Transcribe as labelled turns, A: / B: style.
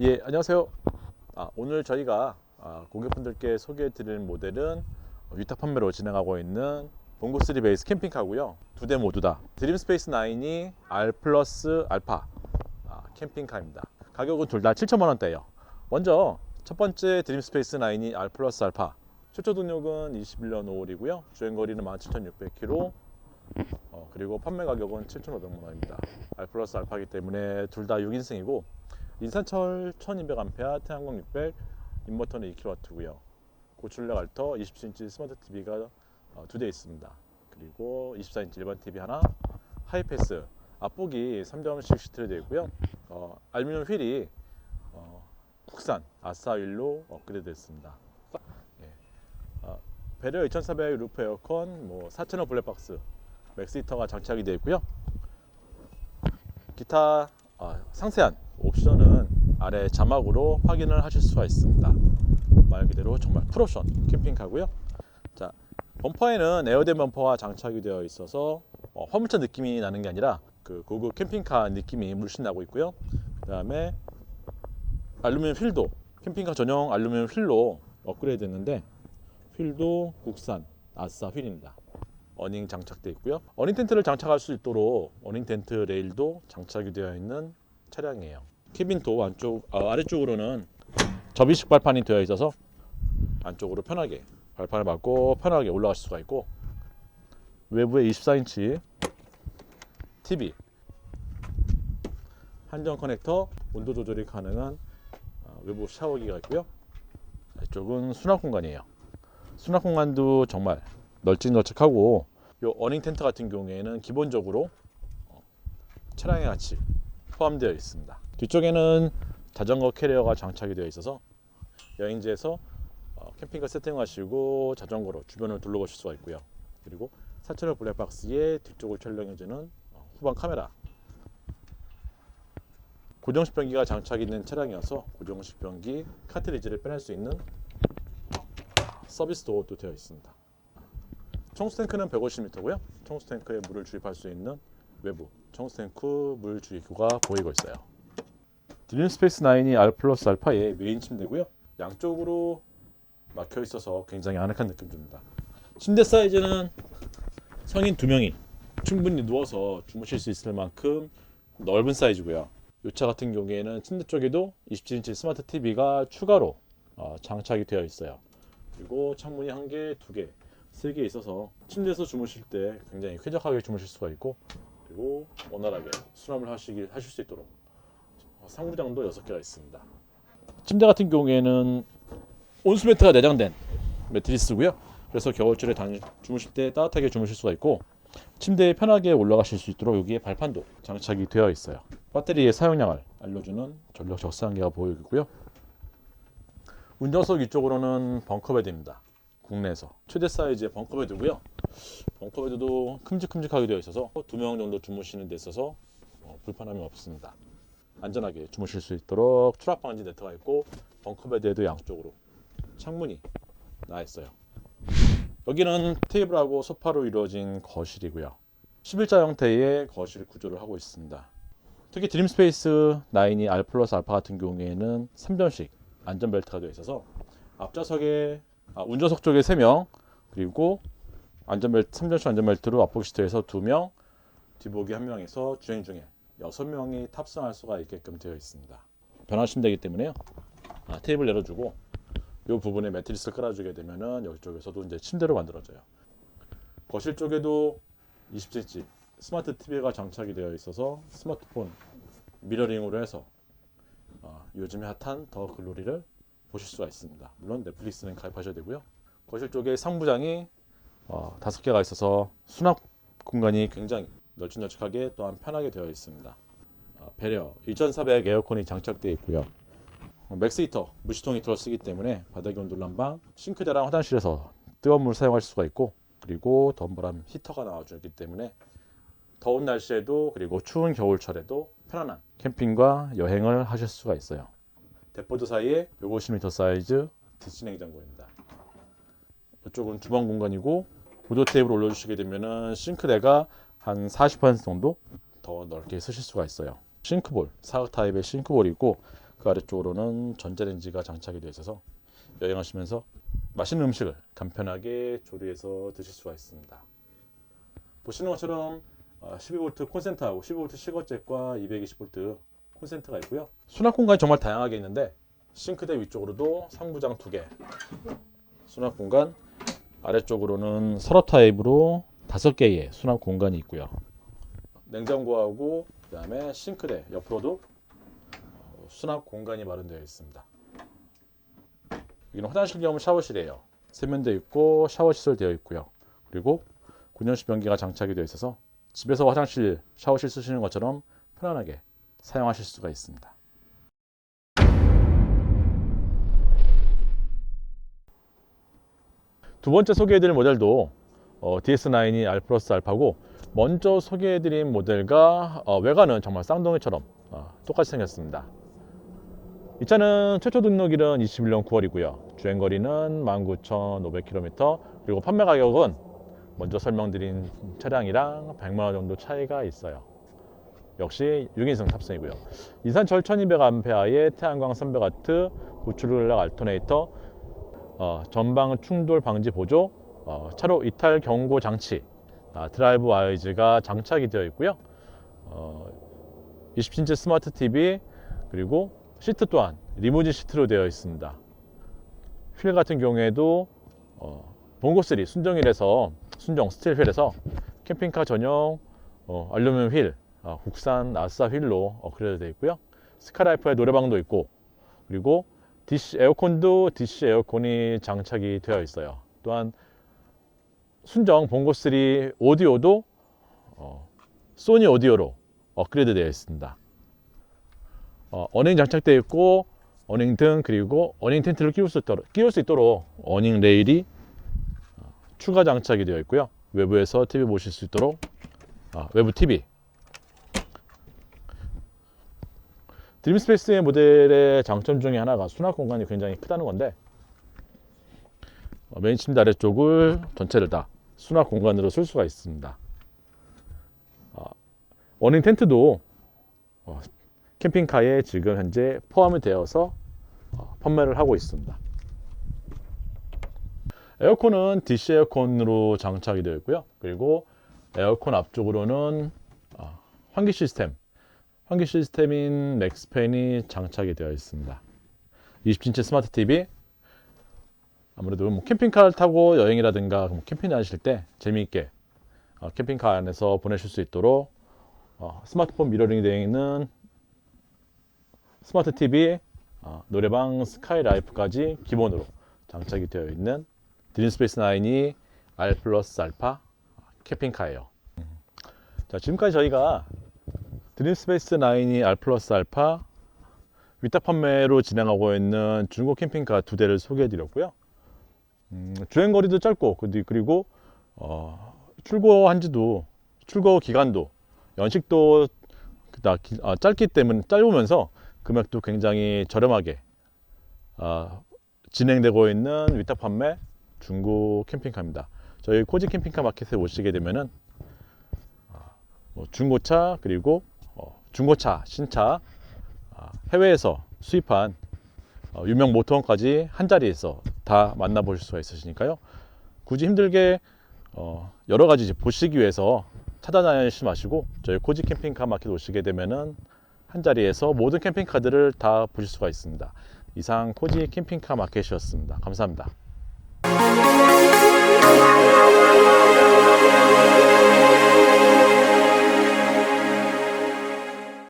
A: 예, 안녕하세요. 아, 오늘 저희가 아, 고객분들께 소개해 드릴 모델은 위탁 판매로 진행하고 있는 봉고3 베이스 캠핑카고요. 두 대 모두 다 드림스페이스 9이 R 플러스 알파 아, 캠핑카입니다. 가격은 둘 다 7천만 원대예요. 먼저 첫 번째 드림스페이스 9이 R 플러스 알파 최초 동력은 21년 5월이고요. 주행 거리는 17,600km. 어, 그리고 판매 가격은 7,500만 원입니다. R 플러스 알파이기 때문에 둘 다 6인승이고 인산철 1200A, 태양광 600, 인버터는 2kW고요. 고출력 알터 27인치 스마트 TV가 두 대 있습니다. 그리고 24인치 일반 TV 하나, 하이패스 앞보기 3.10 시트로 되어 있고요. 어, 알루미늄 휠이 어, 국산 아싸 휠로 업그레이드 됐습니다. 예. 어, 배려 2400 루프 에어컨, 뭐 4000원 블랙박스, 맥스 히터가 장착이 되어 있고요. 기타 아, 상세한 옵션은 아래 자막으로 확인을 하실 수가 있습니다. 말 그대로 정말 풀옵션 캠핑카고요. 자 범퍼에는 에어덴 범퍼가 장착이 되어 있어서 어, 화물차 느낌이 나는 게 아니라 그 고급 캠핑카 느낌이 물씬 나고 있고요. 그 다음에 알루미늄 휠도 캠핑카 전용 알루미늄 휠로 업그레이드 했는데 휠도 국산 아싸 휠입니다. 어닝 장착되어 있고요. 어닝 텐트를 장착할 수 있도록 어닝 텐트 레일도 장착이 되어 있는 차량이에요. 캐빈 도 안쪽 아, 아래쪽으로는 접이식 발판이 되어 있어서 안쪽으로 편하게 발판을 밟고 편하게 올라갈 수가 있고 외부에 24인치 TV 한정 커넥터 온도 조절이 가능한 어, 외부 샤워기가 있고요. 이쪽은 수납 공간이에요. 수납 공간도 정말 널찍널찍하고 요 어닝 텐트 같은 경우에는 기본적으로 어, 차량에 같이 포함되어 있습니다. 뒤쪽에는 자전거 캐리어가 장착이 되어 있어서 여행지에서 어, 캠핑카 세팅하시고 자전거로 주변을 둘러보실 수가 있고요. 그리고 4채널 블랙박스에 뒤쪽을 촬영해주는 어, 후방 카메라 고정식 변기가 장착이 있는 차량이어서 고정식 변기 카트리지를 빼낼 수 있는 서비스 도어도 되어 있습니다. 청수 탱크는 150m고요. 청수 탱크에 물을 주입할 수 있는 외부 청수 탱크 물 주입구가 보이고 있어요. 드림 스페이스 9이 R 플러스 알파의 메인 침대고요. 양쪽으로 막혀 있어서 굉장히 아늑한 느낌 줍니다. 침대 사이즈는 성인 두 명이 충분히 누워서 주무실 수 있을 만큼 넓은 사이즈고요. 이 차 같은 경우에는 침대 쪽에도 27인치 스마트 TV가 추가로 어, 장착이 되어 있어요. 그리고 창문이 한 개, 두 개, 세 개 있어서 침대에서 주무실 때 굉장히 쾌적하게 주무실 수가 있고 그리고 원활하게 수납을 하시길 하실 수 있도록 상부장도 여섯 개가 있습니다. 침대 같은 경우에는 온수 매트가 내장된 매트리스고요. 그래서 겨울철에 단, 주무실 때 따뜻하게 주무실 수가 있고 침대에 편하게 올라가실 수 있도록 여기에 발판도 장착이 되어 있어요. 배터리의 사용량을 알려주는 전력 적상기가 보이고요. 운전석 위쪽으로는 벙커베드입니다. 국내에서 최대 사이즈의 벙커베드고요. 벙커베드도 큼직큼직하게 되어 있어서 두 명 정도 주무시는 데 있어서 어, 불편함이 없습니다. 안전하게 주무실 수 있도록 추락 방지 네트가 있고 벙커베드에도 양쪽으로 창문이 나 있어요. 여기는 테이블하고 소파로 이루어진 거실이고요. 11자 형태의 거실 구조를 하고 있습니다. 특히 드림스페이스 9이 R 플러스 알파 같은 경우에는 3전식 안전벨트가 되어 있어서 앞좌석에 아, 운전석 쪽에 3명 그리고 안전벨트 3전식 안전벨트로 앞보기 시트에서 2명 뒷보기 1명에서 주행 중에 6명이 탑승할 수가 있게끔 되어 있습니다. 변화 침대이기 때문에요. 아, 테이블 내려주고 이 부분에 매트리스를 깔아주게 되면은 여기 쪽에서도 이제 침대로 만들어져요. 거실 쪽에도 27인치 스마트 TV가 장착이 되어 있어서 스마트폰 미러링으로 해서 어, 요즘에 핫한 더 글로리를 보실 수가 있습니다. 물론 넷플릭스는 가입하셔야 되고요. 거실 쪽에 상부장이 어, 다섯 개가 있어서 수납 공간이 굉장히 널찍널찍하게 또한 편하게 되어 있습니다. 어, 배려 2400 에어컨이 장착되어 있고요. 어, 맥스 히터 무시통 히터를 쓰기 때문에 바닥 온도 난방 싱크대랑 화장실에서 뜨거운 물 사용할 수가 있고 그리고 덤버람 히터가 나와주기 때문에 더운 날씨에도 그리고 추운 겨울철에도 편안한 캠핑과 여행을 하실 수가 있어요. 대포드 사이에 150m 사이즈 디시 냉장고입니다. 이쪽은 주방 공간이고 보조 테이블 올려주시게 되면은 싱크대가 한 40% 정도 더 넓게 쓰실 수가 있어요. 싱크볼 사각 타입의 싱크볼이 있고 그그 아래쪽으로는 전자레인지가 장착이 되어 있어서 여행하시면서 맛있는 음식을 간편하게 조리해서 드실 수가 있습니다. 보시는 것처럼 12V 콘센트하고 12V 실거잭과 220V 콘센트가 있고요. 수납 공간이 정말 다양하게 있는데 싱크대 위쪽으로도 상부장 두 개, 수납 공간 아래쪽으로는 서랍 타입으로 다섯 개의 수납 공간이 있고요. 냉장고하고 그다음에 싱크대 옆으로도 수납 공간이 마련되어 있습니다. 여기는 화장실 겸 샤워실이에요. 세면대 있고 샤워 시설 되어 있고요. 그리고 군용식 변기가 장착이 되어 있어서 집에서 화장실, 샤워실 쓰시는 것처럼 편안하게 사용하실 수가 있습니다. 두 번째 소개해드릴 모델도 어, DS9이 R 플러스 알파고 먼저 소개해드린 모델과 어, 외관은 정말 쌍둥이처럼 어, 똑같이 생겼습니다. 이 차는 최초 등록일은 21년 9월이고요. 주행거리는 19,500km 그리고 판매 가격은 먼저 설명드린 차량이랑 100만원 정도 차이가 있어요. 역시 6인승 탑승이고요. 이산철 1200A의 태양광 300W 고출력 알터네이터 어, 전방 충돌 방지 보조 어, 차로 이탈 경고 장치 아, 드라이브 와이즈가 장착이 되어 있고요. 어, 20인치 스마트 TV 그리고 시트 또한 리무진 시트로 되어 있습니다. 휠 같은 경우에도 어, 봉고3 순정휠에서 순정 스틸 휠에서 캠핑카 전용 어, 알루미늄 휠 어, 국산 아싸 휠로 업그레이드 되어 있고요. 스카라이프의 노래방도 있고 그리고 DC 에어컨도 DC 에어컨이 장착이 되어 있어요. 또한 순정 봉고3 오디오도 어, 소니 오디오로 업그레이드 되어 있습니다. 어, 어닝 장착되어 있고 어닝 등 그리고 어닝 텐트를 끼울 수 있도록, 끼울 수 있도록 어닝 레일이 어, 추가 장착이 되어 있고요. 외부에서 TV 보실 수 있도록 아, 외부 TV 드림스페이스의 모델의 장점 중에 하나가 수납 공간이 굉장히 크다는 건데 어, 메인 침대 아래쪽을 전체를 다 수납 공간으로 쓸 수가 있습니다. 어, 어닝 텐트도 어, 캠핑카에 지금 현재 포함이 되어서 어, 판매를 하고 있습니다. 에어컨은 DC 에어컨으로 장착이 되어 있고요. 그리고 에어컨 앞쪽으로는 어, 환기 시스템, 환기 시스템인 맥스팬이 장착이 되어 있습니다. 20인치 스마트 TV. 아무래도 뭐 캠핑카를 타고 여행이라든가 뭐 캠핑 다니실 때 재미있게 어, 캠핑카 안에서 보내실 수 있도록 어, 스마트폰 미러링이 되어 있는 스마트 TV, 어, 노래방 스카이라이프까지 기본으로 장착이 되어 있는 드림스페이스 9이 R 플러스 알파 캠핑카예요. 자, 지금까지 저희가 드림스페이스 9이 R 플러스 알파 위탁 판매로 진행하고 있는 중고 캠핑카 두 대를 소개해 드렸고요. 음, 주행 거리도 짧고 그리- 그리고 어, 출고한 지도 출고 기간도 연식도 아, 짧기 때문에 짧으면서 금액도 굉장히 저렴하게 아, 진행되고 있는 위탁 판매 중고 캠핑카입니다. 저희 코지 캠핑카 마켓에 오시게 되면은 아, 뭐 중고차 그리고 어, 중고차 신차 아, 해외에서 수입한 어, 유명 모터홈까지 한 자리에서 다 만나보실 수가 있으시니까요. 굳이 힘들게 어, 여러 가지 보시기 위해서 찾아다니시 마시고 저희 코지 캠핑카 마켓 오시게 되면은 한 자리에서 모든 캠핑카들을 다 보실 수가 있습니다. 이상 코지 캠핑카 마켓이었습니다. 감사합니다.